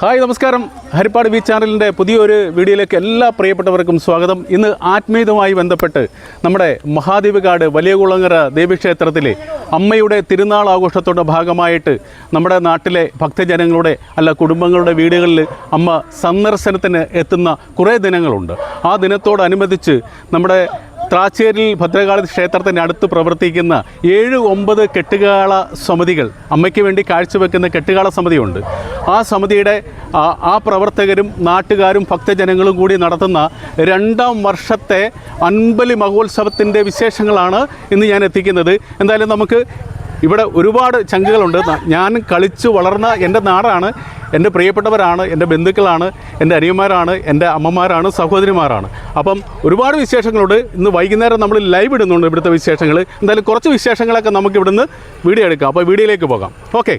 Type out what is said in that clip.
Hi നമസ്കാരം. Harippad beach ചാനലിന്റെ പുതിയൊരു വീഡിയോയിലേക്ക് എല്ലാ പ്രിയപ്പെട്ടവർക്കും സ്വാഗതം. ഇന്ന് ആത്മീയതുമായി ബന്ധപ്പെട്ട് നമ്മുടെ മഹാദേവികാട് വലിയകുളങ്ങര ദേവീക്ഷേത്രത്തിലെ അമ്മയുടെ തിരുനാൾ ആഘോഷത്തോടെ ഭാഗമായിട്ട് നമ്മുടെ നാട്ടിലെ ഭക്തജനങ്ങളുടെ അല്ല കുടുംബങ്ങളുടെ വീടുകളിൽ അമ്മ സന്ദർശനത്തിന് എത്തുന്ന കുറേ ദിനങ്ങളുണ്ട്. ആ ദിനത്തോടനുബന്ധിച്ച് നമ്മുടെ ത്രാച്ചേരിൽ ഭദ്രകാളി ക്ഷേത്രത്തിന്റെ അടുത്ത് പ്രവർത്തിക്കുന്ന ഏഴ് ഒമ്പത് കെട്ടുകാള സമിതികൾ അമ്മയ്ക്ക് വേണ്ടി കാഴ്ചവെക്കുന്ന കെട്ടുകാള സമിതിയുണ്ട്. ആ സമിതിയുടെ ആ- പ്രവർത്തകരും നാട്ടുകാരും ഭക്തജനങ്ങളും കൂടി നടത്തുന്ന രണ്ടാം വർഷത്തെ അൻപലി മഹോത്സവത്തിന്റെ വിശേഷങ്ങളാണ് ഇന്ന് ഞാൻ എത്തിക്കുന്നത്. എന്തായാലും നമുക്ക് ഇവിടെ ഒരുപാട് ചങ്കുകളുണ്ട് ഞാൻ കളിച്ചു വളർന്ന എന്റെ നാടാണ്. എന്റെ പ്രിയപ്പെട്ടവരാണ് എന്റെ ബന്ധുക്കളാണ് എന്റെ അനിയന്മാരാണ് എന്റെ അമ്മമാരാണ് സഹോദരിമാരാണ്. അപ്പം ഒരുപാട് വിശേഷങ്ങളുണ്ട്. ഇന്ന് വൈകുന്നേരം നമ്മൾ ലൈവ് ഇടുന്നുണ്ട് ഇവിടുത്തെ വിശേഷങ്ങൾ. എന്തായാലും കുറച്ച് വിശേഷങ്ങളൊക്കെ നമുക്ക് ഇവിടുന്ന് വീഡിയോ എടുക്കാം. അപ്പോൾ വീഡിയോയിലേക്ക് പോകാം. ഓക്കെ.